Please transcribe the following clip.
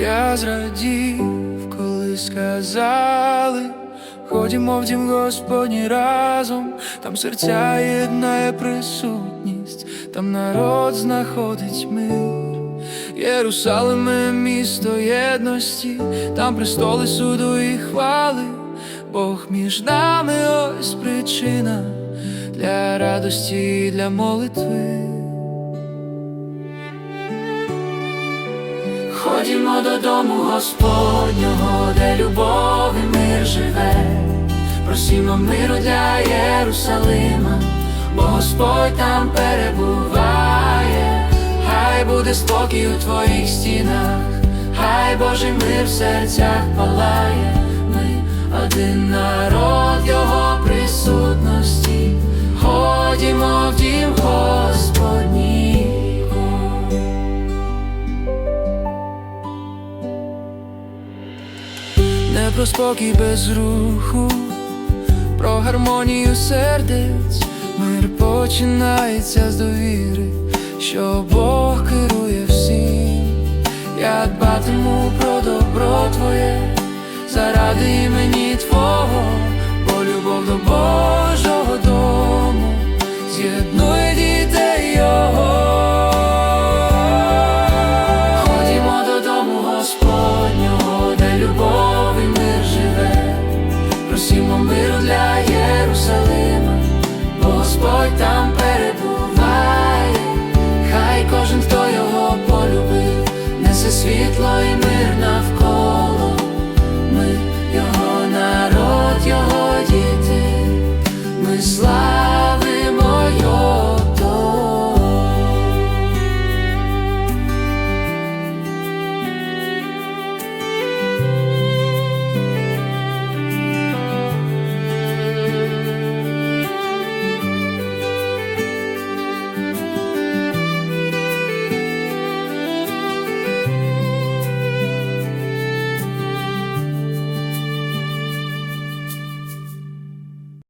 Я зрадів, коли сказали, ходімо в дім Господні разом, там серця єднає присутність, там народ знаходить мир. Єрусалиме місто єдності, там престоли суду і хвали, Бог між нами ось причина для радості і для молитви. Ходімо додому Господнього, де любов і мир живе, просімо миру для Єрусалима, бо Господь там перебуває, буде спокій у твоїх стінах, хай Божий мир в серцях палає, ми один народ Його присутності, ходімо в дім Господній. Не про спокій без руху, про гармонію сердець, мир починається з довіри, що Бог керує всім. Я дбатиму про добро твоє, заради імені Твого, бо любов до з'єднує korzeń